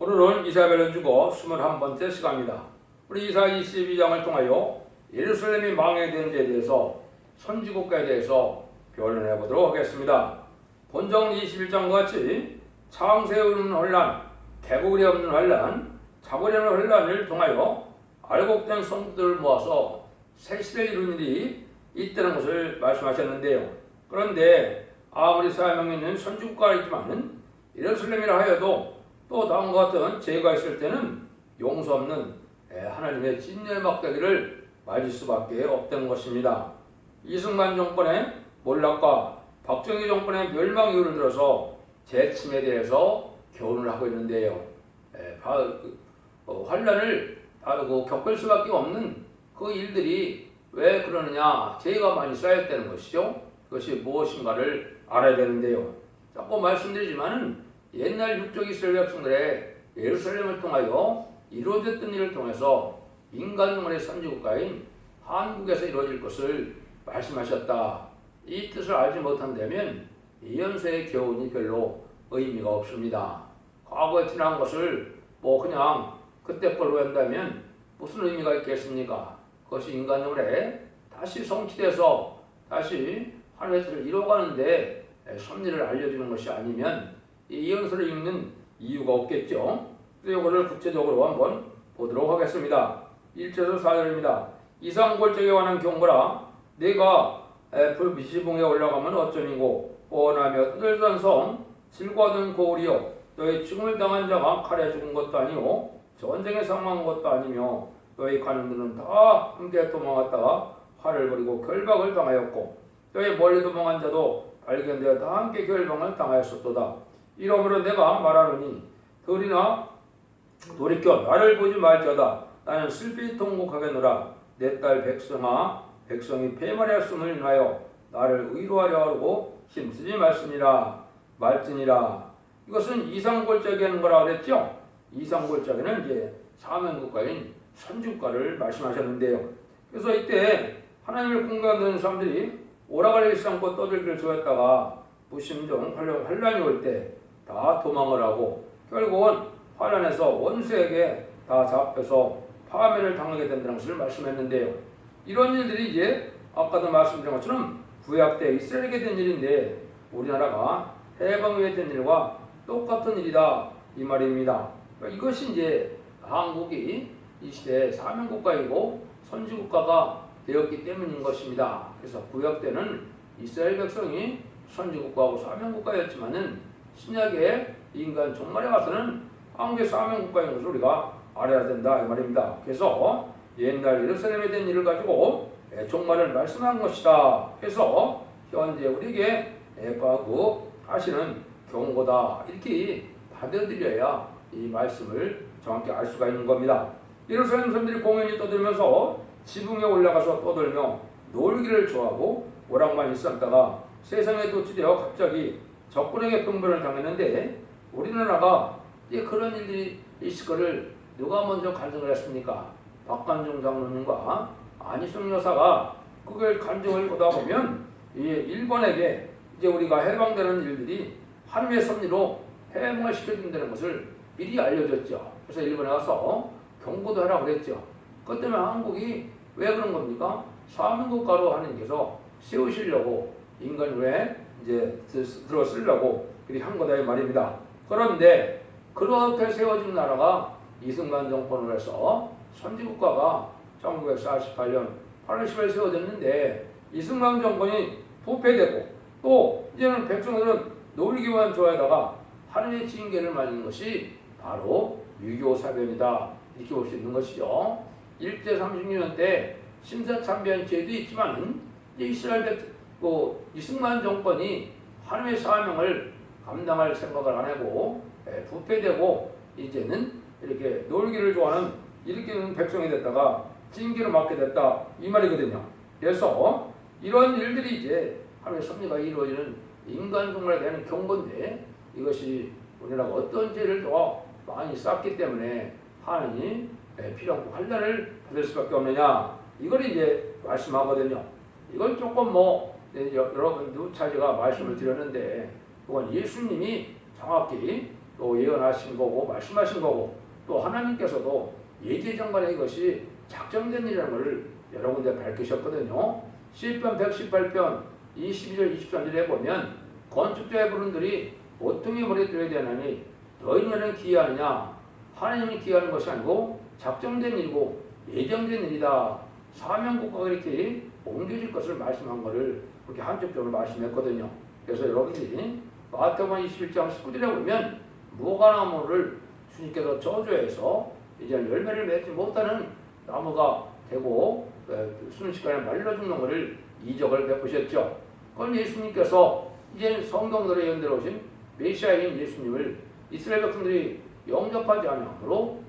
오늘은 이사벨을 주고 21번째 시간입니다. 우리 이사 22장을 통하여 예루살렘이 망해된 데에 대해서 선지국가에 대해서 변론해 보도록 하겠습니다. 본정 21장과 같이 창세우는 혼란, 개국이 없는 혼란, 자고려는 혼란을 통하여 알곡된 성도들을 모아서 새 시대를 이루는 일이 있다는 것을 말씀하셨는데요. 그런데 아무리 사명이 있는 선지국가이지만은 예루살렘이라 하여도 또 다음과 같은 죄가 있을 때는 용서 없는 예, 하나님의 진노의 막대기를 맞을 수밖에 없다는 것입니다. 이승만 정권의 몰락과 박정희 정권의 멸망 이유를 들어서 재침에 대해서 교훈을 하고 있는데요. 예, 바- 그, 어, 환란을 아, 그 겪을 수밖에 없는 그 일들이 왜 그러느냐? 죄가 많이 쌓였다는 것이죠. 그것이 무엇인가를 알아야 되는데요. 자꾸 말씀드리지만은 옛날 육적 이스라엘 백성들의 예루살렘을 통하여 이루어졌던 일을 통해서 인간용의 선지국가인 한국에서 이루어질 것을 말씀하셨다. 이 뜻을 알지 못한다면 이 연세의 교훈이 별로 의미가 없습니다. 과거에 지난 것을 뭐 그냥 그때 걸로 한다면 무슨 의미가 있겠습니까? 그것이 인간용에 다시 성취돼서 다시 하나님의 뜻을 이뤄가는데 섭리를 알려주는 것이 아니면 이 연서를 읽는 이유가 없겠죠. 이거를 구체적으로 한번 보도록 하겠습니다. 1절에서 4절입니다. 이상골적에 관한 경고라 내가 불미시봉에 올라가면 어쩌니고 뻔하며 뜯을던 성 질과든 고울이여 너희 죽음을 당한 자가 칼에 죽은 것도 아니오 전쟁에 상한 것도 아니며 너희 가는 데는 다 함께 도망갔다가 화를 버리고 결박을 당하였고 너희 멀리 도망한 자도 발견되어 다 함께 결박을 당하였었도다 이러므로 내가 말하노니 들이나 돌이켜 나를 보지 말자다. 나는 슬피 통곡하겠노라. 내 딸 백성아 백성이 폐말하였음을 인하여 나를 의로하려 하고 힘쓰지 말쓰니라. 말지니라. 이것은 이상골짜기 하는 거라 그랬죠? 이상골짜기는 이제 사면국가인 선주국가를 말씀하셨는데요. 그래서 이때 하나님을 공경하는 사람들이 오라갈 일삼고 떠들기를 좋아했다가 환란- 환란이 올 때 다 도망을 하고 결국은 환란에서 원수에게 다 잡혀서 파멸을 당하게 된다는 것을 말씀했는데요. 이런 일들이 이제 아까도 말씀드린 것처럼 구약 때 이스라엘에게 된 일인데 우리나라가 해방 후에 된 일과 똑같은 일이다 이 말입니다. 그러니까 이것이 이제 한국이 이 시대 사명국가이고 선지국가가 되었기 때문인 것입니다. 그래서 구약 때는 이스라엘 백성이 선지국가하고 사명국가였지만은 신약의 인간 종말에 가서는 한국의 사명 국가인 것을 우리가 알아야 된다 이 말입니다. 그래서 옛날 예루살렘에 된 일을 가지고 예, 종말을 말씀한 것이다. 그래서 현재 우리에게 애파하고 하시는 경고다 이렇게 받아들여야 이 말씀을 정확히 알 수가 있는 겁니다. 예루살렘 사람들이 공연히 떠들면서 지붕에 올라가서 떠들며 놀기를 좋아하고 오락만 있었다가 세상에 도취되어 갑자기 적군에게 분별을 당했는데 우리나라가 이제 그런 일들이 있을 거를 누가 먼저 간증을 했습니까? 박관중 장로님과 안희숙 여사가 그걸 간증을 보다 보면 이 일본에게 이제 우리가 해방되는 일들이 하나님의 섭리로 해방을 시켜준다는 것을 미리 알려줬죠. 그래서 일본에 가서 경고도 하라고 그랬죠. 그것 때문에 한국이 왜 그런 겁니까? 사민국가로 하나님께서 세우시려고 인간 왜 이제 드- 들어 쓰려고 그렇게 한 거다 이 말입니다. 그런데 그렇게 세워진 나라가 이승만 정권을 해서 선지국가가 1948년 8월 10일 세워졌는데 이승만 정권이 부패되고 또 이제는 백성들은 놀기만 좋아하다가 하나님의 징계를 맞는 것이 바로 유교 사변이다 이렇게 볼 수 있는 것이죠. 일제 36년 때 심사참배한 죄도 있지만은 이제 이스라엘 백, 그 이승만 정권이 하나님의 사명을 감당할 생각을 안 하고 예, 부패되고 이제는 이렇게 놀기를 좋아하는 이렇게 는 백성이 됐다가 징계를 맞게 됐다 이 말이거든요. 그래서 이런 일들이 이제 하나님의 섭리가 이루어지는 인간 종말에 대한 경고인데 이것이 우리나라가 어떤 죄를 더 많이 쌓기 때문에 하나님이 예, 필요한 환란을 받을 수밖에 없느냐 이걸 이제 말씀하거든요. 이건 조금 뭐 예, 여- 여러분도 차제가 말씀을 드렸는데 그건 예수님이 정확히 또 예언하신 거고 말씀하신 거고 또 하나님께서도 예기장관에 이것이 작정된 일이라는 것을 여러 군데 밝히셨거든요. 시편 118편 22절 23절에 보면 건축자의 부른들이 보통의 머리에 들어야 되나니 너희는 기이하느냐 하나님이 기이하는 것이 아니고 작정된 일이고 예정된 일이다. 사명국가가 이렇게 옮겨질 것을 말씀한 것을 그렇게 한쪽적으로 말씀했거든요. 그래서 여러분들이 마태복음 21장 19절에 보면 무화과나무를 주님께서 저주해서 이제 열매를 맺지 못하는 나무가 되고 에, 순식간에 말려 죽는 것을 이적을 베푸셨죠. 그럼 예수님께서 이제 성경들에 예언대로 오신 메시아인 예수님을 이스라엘 백성들이 영접하지 않으므로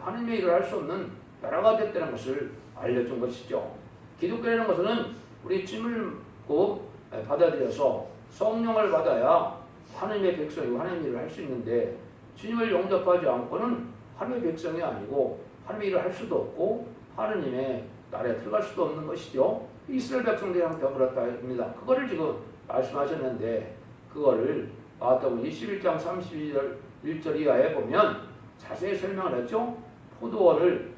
하나님의 일을 할 수 없는 나라가 됐다는 것을 알려준 것이죠. 기독교라는 것은 우리 찜을 꼭 받아들여서 성령을 받아야 하나님의 백성이고 하나님의 일을 할 수 있는데 주님을 영접하지 않고는 하나님의 백성이 아니고 하나님의 일을 할 수도 없고 하나님의 나라에 들어갈 수도 없는 것이죠. 이스라엘 백성들이 한테 그렇다 합니다. 그거를 지금 말씀하셨는데 그거를 마태복음 21장 32절 1절 이하에 보면 자세히 설명을 했죠. 포도원을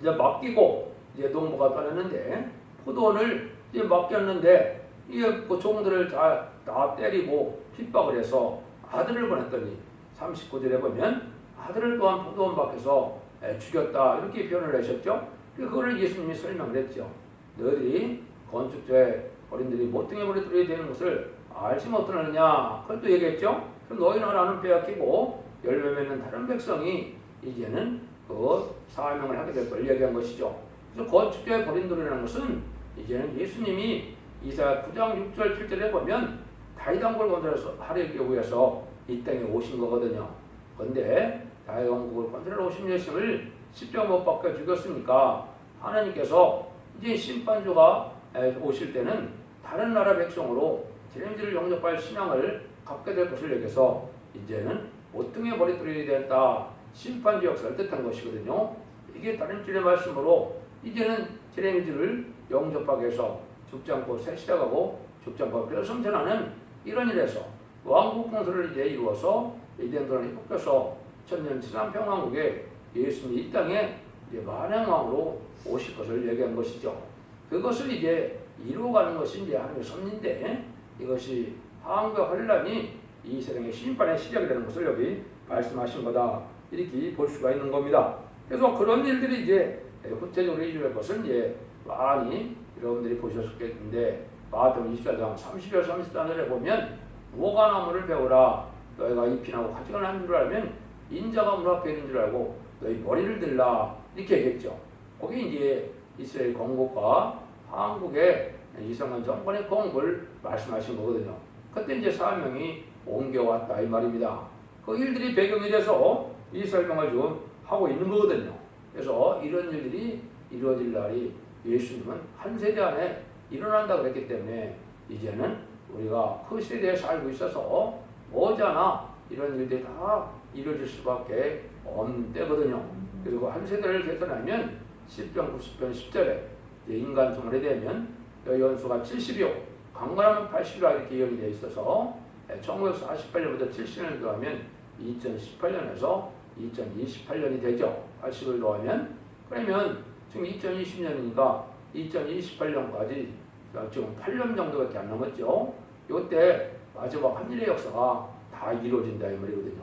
이제 맡기고 이제 농부가 떠났는데 포도원을 이제 맡겼는데 이게 그 종들을 다, 다 때리고 핍박을 해서 아들을 보냈더니 39절에 보면 아들을 또한 포도원 밖에서 에, 죽였다 이렇게 표현을 하셨죠. 그거를 예수님이 설명을 했죠. 너희들이 건축자의 어린들이 모퉁이 물에 들어야 되는 것을 알지 못하느냐 그걸 또 얘기했죠. 그럼 너희는 나는 빼앗기고 열매 맺는 다른 백성이 이제는 그 사명을 하게 될 걸 얘기한 것이죠. 그래서 건축자의 버린돌이라는 것은 이제는 예수님이 이사 9장 6절 7절에 보면 다이당골 건설해서 하려기 위해서 이 땅에 오신 거거든요. 그런데 다이당골 건설하러 오신 예수님을 십자가 못 박혀 죽였으니까 하나님께서 이제 심판주가 오실 때는 다른 나라 백성으로 제림들을 영접할 신앙을 갖게 될 것을 얘기해서 이제는 모퉁이에 머리 들어야 된다. 심판주 역사를 뜻한 것이거든요. 이게 다른 줄의 말씀으로 이제는 제레미들을 영접하게 해서 죽지 않고 새 시작하고 죽지 않고 뼈성전하는 이런 일에서 왕국 공설을 이제 이루어서 이된 도란이 꺾여서 천년 지난 평왕국에 예수님이 이 땅에 이제 만행왕으로 오실 것을 얘기한 것이죠. 그것을 이제 이루어가는 것이 이제 하나님의 섭리인데 이것이 황과 환란이 이 세상의 심판의 시작이 되는 것을 여기 말씀하신 거다 이렇게 볼 수가 있는 겁니다. 그래서 그런 일들이 이제 구체적으로 이루어질 것은 이제 많이 여러분들이 보셨겠는데 마태복음 24장 30절 34절에 보면 무화과나무를 배우라 너희가 잎이 나고 가지가 나는 줄 알면 인자가 문 앞에 있는 줄 알고 너희 머리를 들라 이렇게 얘기했죠. 거기 이제 이스라엘 건국과 한국의 이성만 정권의 공을 말씀하신 거거든요. 그때 이제 사명이 옮겨왔다 이 말입니다. 그 일들이 배경이 돼서 이 설명을 지금 하고 있는 거거든요. 그래서 이런 일들이 이루어질 날이 예수님은 한 세대 안에 일어난다 그랬기 때문에 이제는 우리가 그 시대에 살고 있어서 머지않아 이런 일들이 다 이루어질 수밖에 없는 때거든요. 그리고 한 세대를 계산하면 10편, 90편, 10절에 인간 성물에 되면 연수가 70이요, 강건하면 80이라 이렇게 예언이 되어 있어서 1948년부터 70년을 더하면 2018년에서 2028년이 되죠. 80을 더하면 그러면 지금 2020년이니까 2028년까지 지금 8년 정도밖에 안 남았죠. 이때 마지막 한일의 역사가 다 이루어진다 이 말이거든요.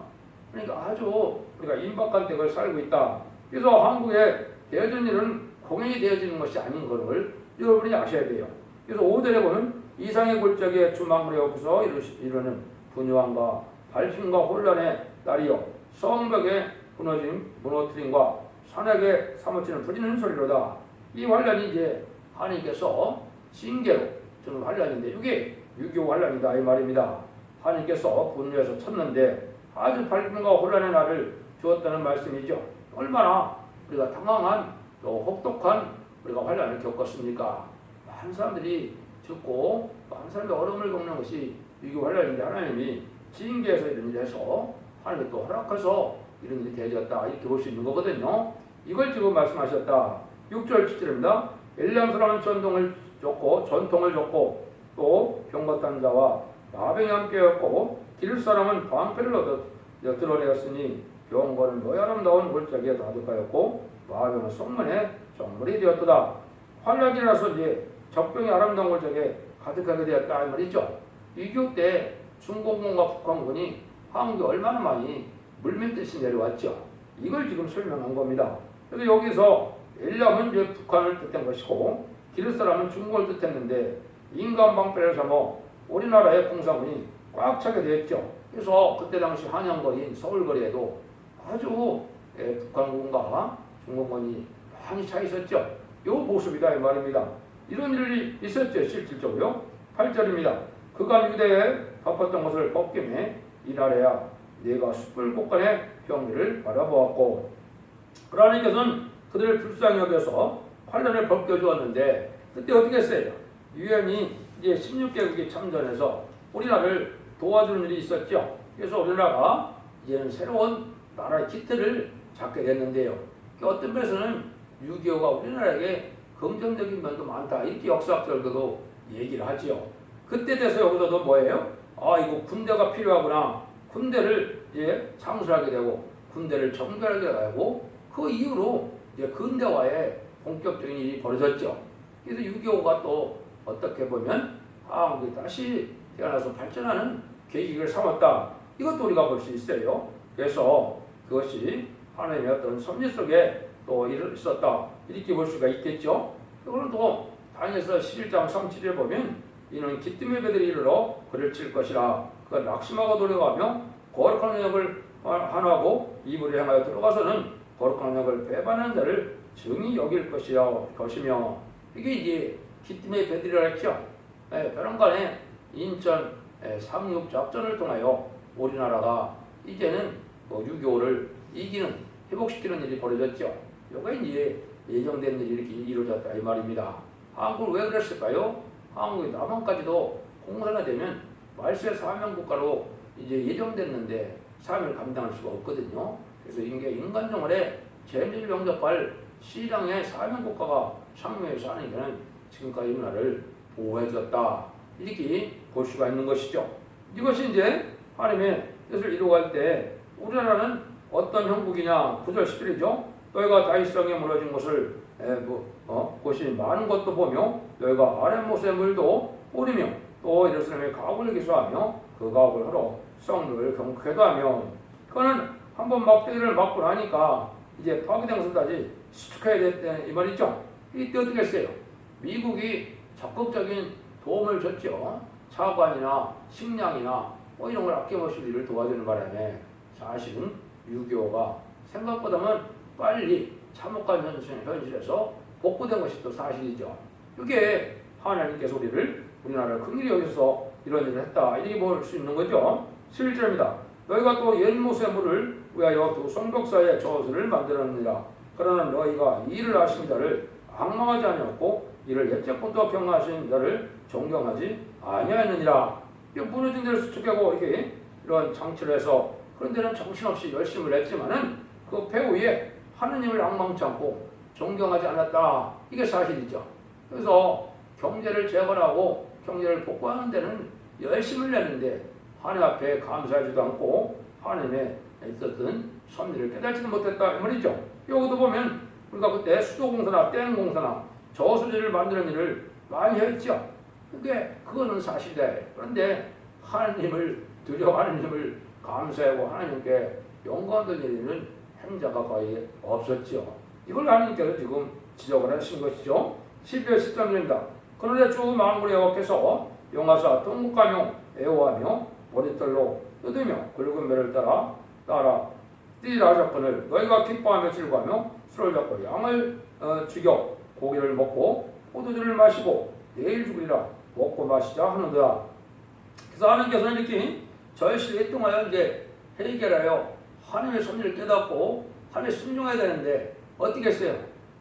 그러니까 아주 우리가 임박한 때를 살고 있다. 그래서 한국에 되어진 일은 공연이 되어지는 것이 아닌 것을 여러분이 아셔야 돼요. 그래서 5절에 보면 이상의 골짜기에 주망물에 없어 이르는 분유함과 발심과 혼란의 날이요 성벽에 무너짐 무너뜨림과 산에게 사무치는 부리는 소리로다. 이 환란이 이제 하나님께서 징계로 주는 환란인데 이게 유교 환란이다 이 말입니다. 하나님께서 분유해서 쳤는데 아주 밝음과 혼란의 날을 주었다는 말씀이죠. 얼마나 우리가 당황한 또 혹독한 우리가 환란을 겪었습니까? 많은 사람들이 죽고 많은 사람들이 어려움을 겪는 것이 유교 환란인데 하나님이 징계해서 이런 일을 해서 하나님이 또 허락해서 이런 일이 되어졌다 이렇게 볼 수 있는 거거든요. 이걸 지금 말씀하셨다. 6절 7절입니다. 엘리암 사람은 전통을 줬고 전통을 줬고 또 병거탄 자와 나병이 함께였고 기를 사람은 방패를 드러내었으니 병거는 뭐 아름다운 골짜기에 가득하였고 마병은 성문에 정물이 되었도다. 환란이라서 이제 적병이 아름다운 골짜기에 가득하게 되었다 이 말이죠. 6.25때 중공군과 북한군이 한국에 얼마나 많이 물밀듯이 내려왔죠. 이걸 지금 설명한 겁니다. 그래서 여기서 엘람은 이제 북한을 뜻한 것이고 기르사람은 중국을 뜻했는데 인간 방패를 삼아 우리나라의 공사군이 꽉 차게 됐죠. 그래서 그때 당시 한양거리인 서울거리에도 아주 예, 북한군과 중국군이 많이 차 있었죠. 요 모습이다 이 말입니다. 이런 일이 있었죠 실질적으로 8절입니다. 그간 유대에 바빴던 것을 벗김에 이날에야 내가 숯불꽃간의 병기를 바라보았고 하나님께서는 그들을 불쌍히 여겨서 환란을 벗겨주었는데 그때 어떻게 했어요? 유엔이 이제 16개국이 참전해서 우리나라를 도와주는 일이 있었죠. 그래서 우리나라가 이제는 새로운 나라의 기틀을 잡게 됐는데요. 어떤 면에서는 6.25가 우리나라에게 긍정적인 면도 많다. 이렇게 역사학적으로도 얘기를 하지요. 그때 돼서 여기서도 뭐예요? 아, 이거 군대가 필요하구나. 군대를 이제 창설하게 되고 군대를 정결하게 되고 그 이후로 이제 근대화에 본격적인 일이 벌어졌죠. 그래서 6.25가 또 어떻게 보면 한국이 다시 태어나서 발전하는 계기를 삼았다. 이것도 우리가 볼 수 있어요. 그래서 그것이 하나님의 어떤 섭리 속에 또 있었다. 이렇게 볼 수가 있겠죠. 또 다니엘서 11장 37에 보면 이는 기뜸의 배들이 이르러 그를 칠 것이라 그 낙심하고 돌아가며 거룩한 영역을 환하고 이불을 향하여 들어가서는 거룩한 영역을 배반하는 자를 증히 여길 것이야 것이며 이게 이제 기쁨의 배들이라 했죠. 예, 벼랑간에 인천 예, 상륙 작전을 통하여 우리나라가 이제는 뭐 6.25를 이기는 회복시키는 일이 벌어졌죠. 요게 이제 예정된 일이 이렇게 이루어졌다 이 말입니다. 한국은 왜 그랬을까요? 한국이 남한까지도 공산화 되면 말세 사명 국가로 이제 예정됐는데 삶을 감당할 수가 없거든요. 그래서 이게 인간 정원에 제일 병접할 시장의 사명 국가가 창조해서 하는 게는 지금까지 우리나라를 보호해줬다 이렇게 볼 수가 있는 것이죠. 이것이 이제 하나님의 뜻을 이루어갈 때 우리나라는 어떤 형국이냐 9절 10절이죠. 너희가 다윗성에 무너진 것을 에, 뭐, 어, 곳이 많은 것도 보며 너희가 아랫못의 물도 뿌리며 또 예루살렘의 가옥을 기수하며 그 가옥을 하러 성들을 경쾌도 하며 그거는 한번 막대기를 맞고 나니까 이제 파괴된 다시 수축해야 됐다는 이 말이죠. 이때 어떻게 했어요? 미국이 적극적인 도움을 줬죠. 차관이나 식량이나 뭐 이런 걸 아낌없이 우리를 도와주는 바람에 사실은 6.25가 생각보다는 빨리 참혹한 현실, 현실에서 복구된 것이 또 사실이죠. 이게 하나님께서 우리를 우리나라를 큰일이 여기서 이런 일을 했다. 이렇게 볼 수 있는 거죠. 11절입니다. 너희가 또 옛모세 물을 위하여 두 성벽사의 저수를 만들었느니라. 그러나 너희가 이 일을 하신 자를 악망하지 아니었고 이를 옛적부터 경하신 자를 존경하지 아니하였느니라. 이 무너진 데를 수축하고 이렇게 이런 장치를 해서 그런 데는 정신없이 열심을 했지만은 그 배후에 하느님을 악망치 않고 존경하지 않았다. 이게 사실이죠. 그래서 경제를 재건하고 경제를 복구하는 데는 열심을 내는데 하나님 앞에 감사하지도 않고 하나님의 있었던 섭리를 깨달지도 못했다 이 말이죠. 여기도 보면 우리가 그때 수도공사나 땡공사나 저수지를 만드는 일을 많이 했죠. 그게 그거는 사실이다. 그런데 하나님을 두려 하나님을 감사하고 하나님께 영광 돌리는 행자가 거의 없었죠. 이걸 하나님께서 지금 지적을 하신 것이죠. 12절 13절입니다. 그런데 주 만군의 여호와께서 용하사 동국가명 애호하며 머리털로 뜯으며 굵은 배를 따라 따라 뛰라 하셨거늘 너희가 기뻐하며 즐거하며 술을 잡고 양을 어, 죽여 고기를 먹고 포도주를 마시고 내일 죽으리라 먹고 마시자 하는도다. 그래서 하나님께서는 이렇게 저희를 통하여 이제 해결하여 하나님의 섭리를 깨닫고 하나님의 순종해야 되는데 어떻게 했어요?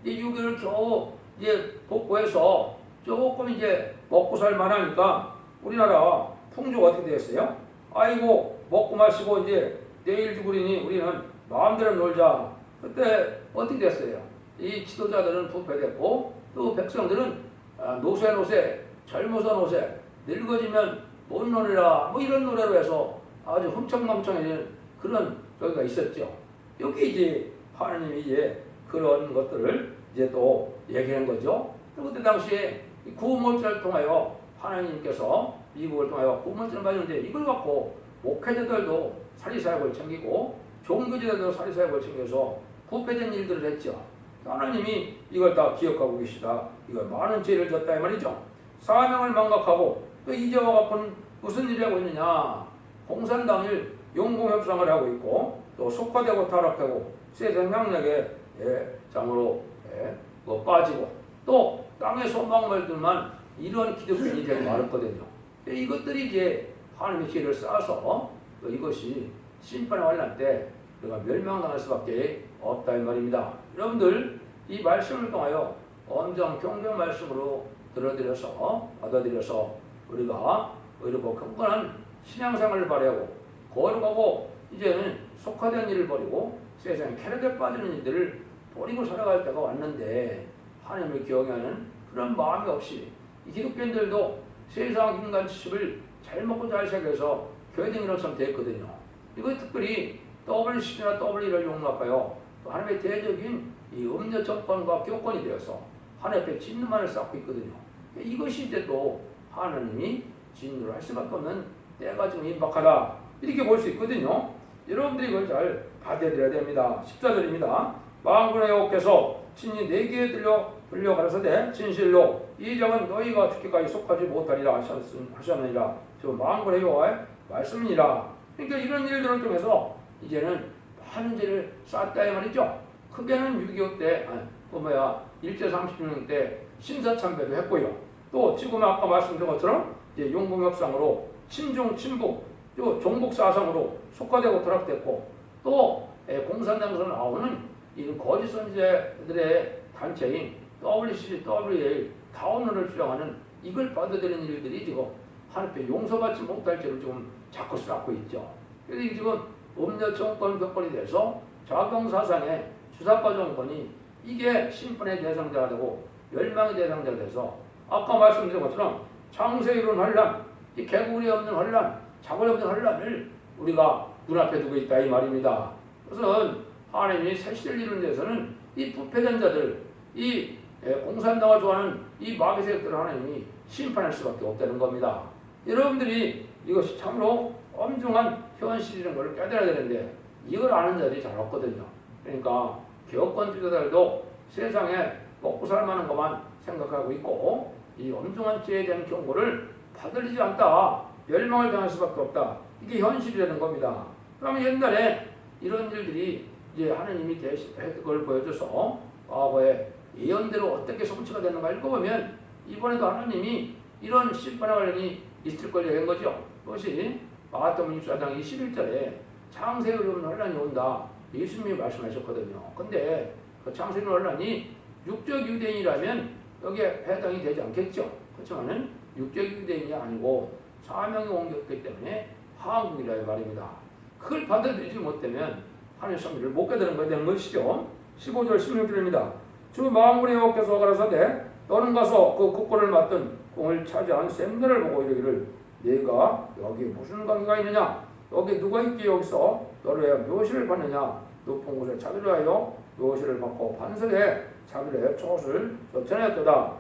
이 유교를 겨우 이제 복구해서 조금 이제 먹고 살 만하니까 우리나라 풍조가 어떻게 됐어요? 아이고 먹고 마시고 이제 내일 죽으리니 우리는 마음대로 놀자. 그때 어떻게 됐어요? 이 지도자들은 부패됐고 또 백성들은 아, 노세 노세 젊어서 노세 늙어지면 못 노래라 뭐 이런 노래로 해서 아주 흥청망청해진 그런 여기가 있었죠. 여기 이제 하나님이 이제 그런 것들을 이제 또 얘기한 거죠. 그때 당시에 이 구원물자를 통하여 하나님께서 미국을 통하여 구원물자를 받는데 이걸 갖고 목회자들도 사리사역을 챙기고 종교지들도 사리사역을 챙겨서 부패된 일들을 했죠. 하나님이 이걸 다 기억하고 계시다. 이걸 많은 죄를 졌다 이 말이죠. 사명을 망각하고 또 이제와 같은 무슨 일을 하고 있느냐? 공산당일 용공협상을 하고 있고 또 속화되고 타락하고 세상 향락의 예, 장으로 예, 뭐 빠지고 또 땅의 소망물들만 이런 기독교인이 되게 많았거든요. 이것들이 이제 하나님의 죄를 쌓아서 또 이것이 심판의 환란 때 우리가 멸망당할 수밖에 없다 이 말입니다. 여러분들 이 말씀을 통하여 엄정 경경 말씀으로 들어드려서 받아들여서 우리가 의롭고 경건한 신앙생활을 발휘하고 거룩하고 이제는 속화된 일을 버리고 세상에 쾌락에 빠지는 일들을 버리고 살아갈 때가 왔는데 하나님을 기억하는 그런 마음이 없이 이 기독교인들도 세상 인간 지식을 잘 먹고 잘 새겨서 교회등이라고 선택했거든요. 이거 특별히 WC나 W를 용납하여 또 하나님의 대적인 이 음료 정권과 교권이 되어서 하나님 앞에 진노만을 쌓고 있거든요. 이것이 이제 또 하나님이 진노를 할 수밖에 없는 때가 좀 임박하다 이렇게 볼 수 있거든요. 여러분들이 이걸 잘 받아들여야 됩니다. 14절입니다. 망군의 여호께서 친히 내게 들려 들려 가라사대 진실로 이 장은 너희가 죽기까지 속하지 못하리라 하셨, 하셨느니라. 저 망군의 여호와의 말씀이니라. 그러니까 이런 일들을 통해서 이제는 많은 죄를 쌓았다 이 말이죠. 크게는 6.25 때, 아니, 그 뭐야, 일제 30주년 때 신사참배도 했고요. 또 지금 아까 말씀드린 것처럼 이제 용공협상으로 친중 친북 또 종북 사상으로 속화되고 타락됐고 또 예, 공산당에서 나오는 이 거짓 선지자들의 단체인 WCC, WA 다운을 주장하는 이걸 받아들이는 일들이 지금 하나님께 용서받지 못할 죄를 지금 자꾸 쌓고 있죠. 그래서 이 지금 음료 정권 격권이 돼서 자경 사상의 주사파 정권이 이게 심판의 대상자가 되고 멸망의 대상자가 돼서 아까 말씀드린 것처럼 창세 이론 환란, 이 개구리 없는 환란, 자골 없는 환란을 우리가 눈앞에 두고 있다 이 말입니다. 그래서 하나님이 새 시대를 이루는 데서는 이 부패된 자들, 이 예, 공산당을 좋아하는 이 마귀 세력들을 하나님이 심판할 수밖에 없다는 겁니다. 여러분들이 이것이 참으로 엄중한 현실이라는 걸 깨달아야 되는데 이걸 아는 자들이 잘 없거든요. 그러니까 개혁권주자들도 세상에 먹고 살 만한 것만 생각하고 있고 이 엄중한 죄에 대한 경고를 받아들이지 않다. 멸망을 당할 수밖에 없다. 이게 현실이라는 겁니다. 그러면 옛날에 이런 일들이 이제 하나님이 대신 걸 보여줘서 과거에 예언대로 어떻게 성취가 되는가 읽어보면 이번에도 하나님이 이런 관련이 있을 걸 얘기한 거죠. 그것이 마가복음 24장 21절에 창세의 어려운 혼란이 온다. 예수님이 말씀하셨거든요. 근데 그 창세의 혼란이 육적 유대인이라면 여기에 해당이 되지 않겠죠. 그렇지만은 육적 유대인이 아니고 사명이 옮겼기 때문에 한국이라 이 말입니다. 그걸 받아들이지 못되면 하나님의 섭리를 못 깨달은 것에 대한 것이죠. 15절 16절입니다. 주 마음으로 여호께서 가라사대 너는 가서 그 국권을 맡은 공을 차지한 샘들을 보고 이르기를 네가 여기 무슨 관계가 있느냐 여기 누가 있기 여기서 너를 위하여 묘시를 받느냐 높은 곳에 자기를 하여 묘시를 받고 반석에 자기를 초옷을 전하였도다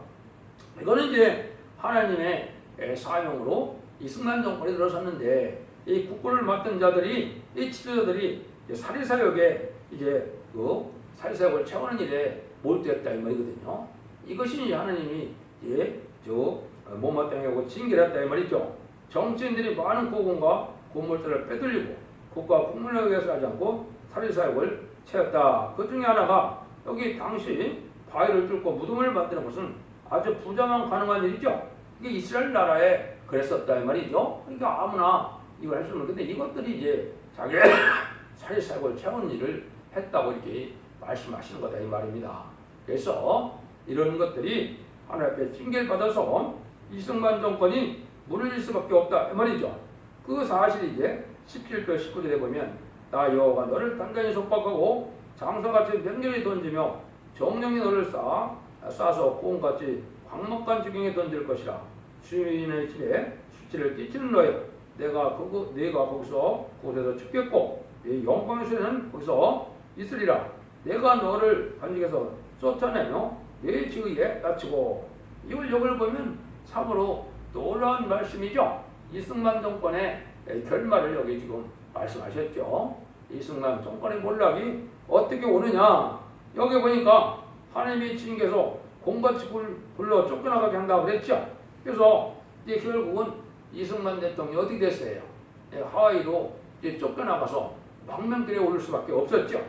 이거는 이제 하나님의 사명으로 이 승만 정권에 들어섰는데 이 국권을 맡은 자들이 이 지도자들이 사리사역에 이제 그 사리사역을 채우는 일에 몰두했다 이 말이거든요. 이것이 하나님이 예저 못마땅히 하고 징계했다 이 말이죠. 정치인들이 많은 고금과 고물들을 빼돌리고 국가 국민을 위해서 하지 않고 사리사역을 채웠다. 그 중에 하나가 여기 당시 바위를 뚫고 무덤을 만드는 것은 아주 부자만 가능한 일이죠. 이게 이스라엘 나라에 그랬었다 이 말이죠. 그러니까 아무나 이걸 할 수 없는 근데 이것들이 이제 자기 사리사역을 채우는 일을 했다고 이렇게 말씀하시는 거다 이 말입니다. 그래서 이런 것들이 하나님 앞에 징계를 받아서 이승만 정권이 무너질 수밖에 없다 이 말이죠. 그 사실이 이제 17절 19절에 보면 나 여호가 너를 단단히 속박하고 장사같이 명렬히 던지며 정령이 너를 쌓아 싸서 꽁같이 광목간 지경에 던질 것이라 주인의 집에 수치를 끼치는 너여 내가 그 내가 거기서 그곳에서 죽겠고 이 영광의 수레는 거기서 있으리라. 내가 너를 반직에서 쫓아내며 내 지위에 낮추고 이걸 여기를 보면 참으로 놀라운 말씀이죠. 이승만 정권의 결말을 여기 지금 말씀하셨죠. 이승만 정권의 몰락이 어떻게 오느냐? 여기 보니까 하나님의 주님께서 공같이 불- 불러 쫓겨나가게 한다고 그랬죠. 그래서 이제 결국은 이승만 대통령이 어떻게 됐어요? 예, 하와이로 이제 쫓겨나가서 망명길에 오를 수밖에 없었죠.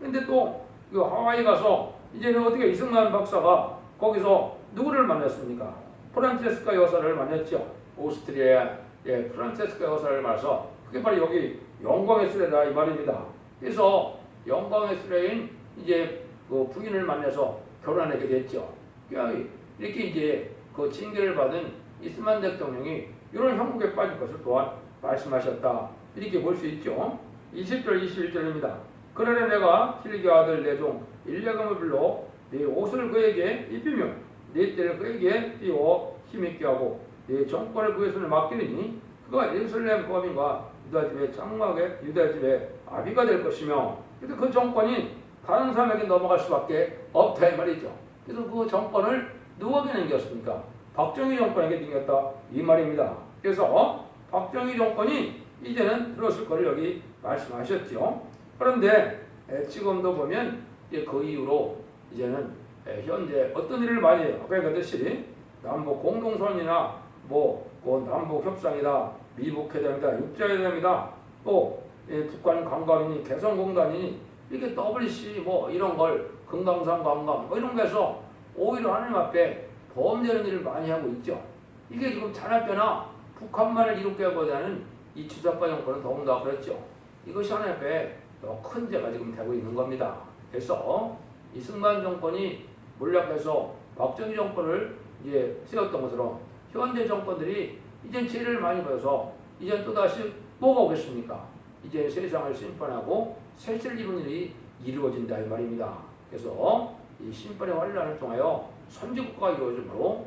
근데 또이 하와이 가서 이제는 어떻게 이승만 박사가 거기서 누구를 만났습니까? 프란체스카 여사를 만났죠. 오스트리아 예, 프란체스카 여사를 만나서 그게 바로 여기 영광의 수레다 이 말입니다. 그래서 영광의 수레인 이제 그 부인을 만나서 결혼하게 됐죠. 그러니까 이렇게 이제 그 징계를 받은 이스만 대통령이 이런 형국에 빠질 것을 또한 말씀하셨다. 이렇게 볼 수 있죠. 20절 21절입니다. 그러나 내가 힐기 아들 내종 일야금을 불러 네 옷을 그에게 입히며 네 띠를 그에게 띄워 힘있게 하고 네 정권을 그의 손에 맡기리니 그가 예루살렘 거민과 유다 집의 장막의 유다 집의 아비가 될 것이며 그래서 그 정권이 다른 사람에게 넘어갈 수밖에 없다 이 말이죠. 그래서 그 정권을 누구에게 넘겼습니까? 박정희 정권에게 넘겼다 이 말입니다. 그래서 박정희 정권이 이제는 들었을 것을 여기 말씀하셨죠. 그런데 에, 지금도 보면 그 이후로 이제는 에, 현재 어떤 일을 많이 해요. 아까 그랬듯이 남북 공동선언이나 뭐, 뭐 남북 협상이다, 미북 회담이다, 육자 회담이다, 또 예, 북한 관광이니 개성공단이니 이렇게 WC 뭐 이런 걸 금강산 관광 뭐 이런 거에서 오히려 하나님 앞에 범죄는 일을 많이 하고 있죠. 이게 지금 잔압변화 북한만을 이롭게 하고자는 이 주사파 정권은 더군다나 그렇죠. 이것이 앞에 더큰 죄가 지금 되고 있는 겁니다. 그래서 이승만 정권이 몰락해서 박정희 정권을 이제 세웠던 것으로 현재 정권들이 이제 죄를 많이 벌어서 이제 또다시 뭐가 오겠습니까? 이제 세상을 심판하고 세실 이루는 일이 이루어진다 이 말입니다. 그래서 이 심판의 환란을 통하여 선지국가가 이루어지므로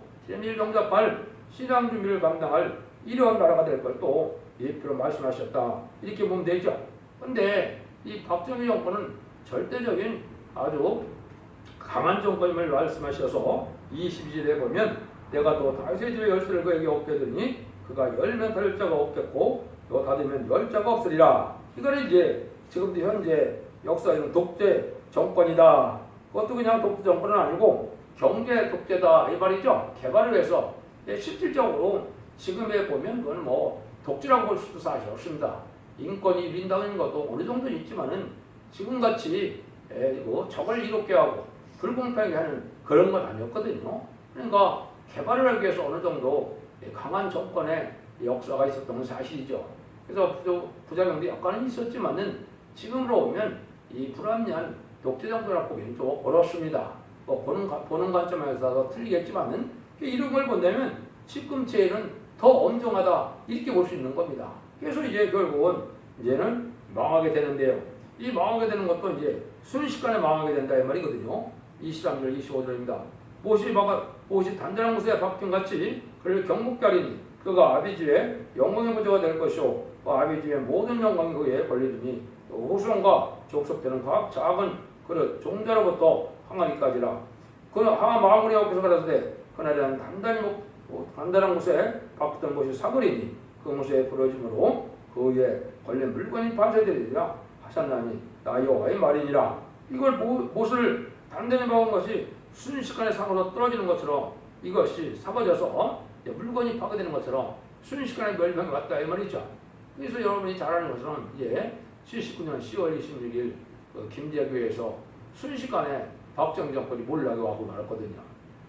경작할 신앙 준비를 감당할 이러한 나라가 될 걸또 예표로 말씀하셨다. 이렇게 보면 되죠. 근데 이 박정희 정권은 절대적인 아주 강한 정권임을 말씀하셔서 22절에 보면 내가 또 다윗의 집의 열쇠를 그에게 얻게 되니 그가 열면 닫을 자가 없겠고 또 닫으면 열 자가 없으리라. 이거는 이제 지금도 현재 역사에는 독재 정권이다 그것도 그냥 독재 정권은 아니고 경제 독재다 이 말이죠 개발을 해서 예, 실질적으로 지금에 보면 그건 뭐 독재라고 볼 수도 사실 없습니다 인권이 민다는 것도 어느 정도 있지만은 지금같이 에, 뭐 적을 이롭게 하고 불공평하게 하는 그런 건 아니었거든요. 그러니까 개발을 위해서 어느 정도 강한 정권의 역사가 있었던 건 사실이죠. 그래서 부작용도 약간은 있었지만은 지금으로 오면 이 불합리한 독재 정권이라고 보기는 좀 어렵습니다. 뭐 보는, 가- 보는 관점에서 틀리겠지만은 이런 걸 본다면 제는 더 엄정하다 이렇게 볼 수 있는 겁니다. 그래서 이제 결국은 이제는 망하게 되는데요. 이 망하게 되는 것도 이제 순식간에 망하게 된다 이 말이거든요. 23절 25절입니다. 못이 막아 못이 단단한 곳에 박힌 같이 그를 경복게 하리니 그가 아비지의 영광의 부자가 될 것이요 그 아비지의 모든 영광이 그에 걸리더니 또 후손과 족속되는 각 작은 그릇 종자로부터 항아리까지라 그 항아 마무리 옆에서 가라사대 그날에는 단단히 목- 뭐 단단한 곳에 박혔던 것이 사거리니 그 못에 부러짐으로 그 위에 걸린 물건이 반사되리라 하셨나니 나 여호와의 말이니라 이걸 모- 못을 단단히 박은 것이 순식간에 상으로 떨어지는 것처럼 이것이 사버져서 이제 물건이 파괴되는 것처럼 순식간에 멸망이 왔다 이 말이죠. 그래서 여러분이 잘 아는 것처럼 이제 79년 10월 26일 그 김대교에서 순식간에 박정희 정권이 몰락이 와고 말았거든요.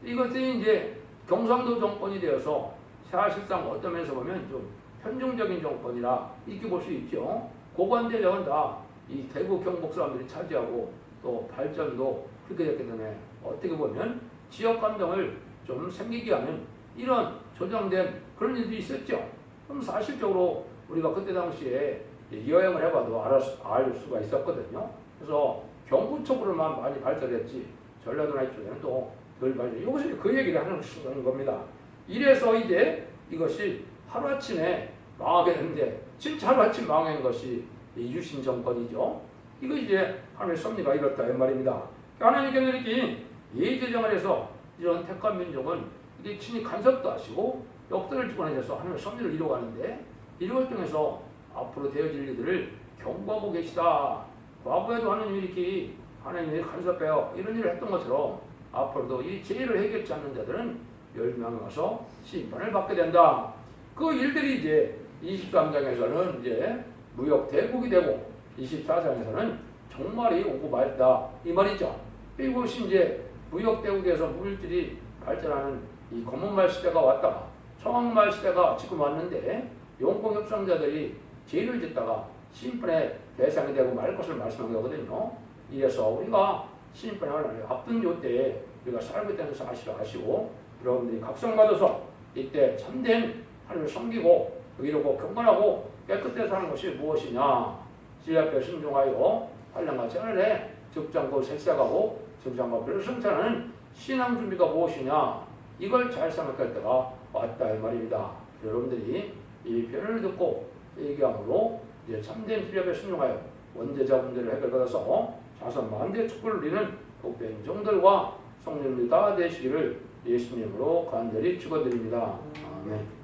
이것이 이제 경상도 정권이 되어서 사실상 어떤 면에서 보면 좀 편중적인 정권이라 이렇게 볼 수 있죠. 고관대장은 다 이 대구 경북 사람들이 차지하고 또 발전도 그렇게 됐기 때문에 어떻게 보면 지역 감정을 좀 생기게 하는 이런 조정된 그런 일도 있었죠. 그럼 사실적으로 우리가 그때 당시에 여행을 해봐도 알아, 알 수가 있었거든요. 그래서 경부 쪽으로만 많이 발달했지 전라도나 이쪽에는 또덜 발달. 이것이 그 얘기를 하는 겁니다. 이래서 이제 이것이 하루아침에 망하게 되는데 진짜 하루아침 망한 것이 이 유신 정권이죠. 이거 이제 하나님의 섭리가 이렇다 이 말입니다. 하나님께서 이렇게 예제정을 해서 이런 택한 민족은 이게 친히 간섭도 하시고 역사를 주관해서 하나님의 섭리를 이루어가는데 이걸 통해서 앞으로 되어질 일들을 경고하고 계시다. 과거에도 하나님이 이렇게 하나님이 간섭해요. 이런 일을 했던 것처럼 앞으로도 이 죄를 해결치 않는 자들은 멸망에 와서 심판을 받게 된다. 그 일들이 이제 23장에서는 이제 무역 대국이 되고 24장에서는 종말이 오고 말다 이 말이죠. 이것이 이제 무역 대국에서 물질이 발전하는 이 검은말 시대가 왔다가 청황말 시대가 지금 왔는데 용공 협상자들이 죄를 짓다가 심판의 대상이 되고 말 것을 말씀한 거거든요. 이래서 우리가 심판을 앞둔 요때 우리가 살고 있다는 사실을 아시고 여러분들이 각성받아서 이때 참된 하나님을 섬기고 의롭고 경건하고 깨끗하게 사는 것이 무엇이냐 질 앞에 순종하여 한량과 전을해 적장고 색색하고 적장과 별을 성찬하는 신앙 준비가 무엇이냐 이걸 잘 생각할 때가 왔다 이 말입니다. 여러분들이 이 표현을 듣고 얘기함으로 이제 참된 필요에 순종하여 원죄자 문제를 해결받아서 자선 만대 축복을 누리는 복된 종들과 성령들 다 되시기를 예수님으로 간절히 축원드립니다. 아멘.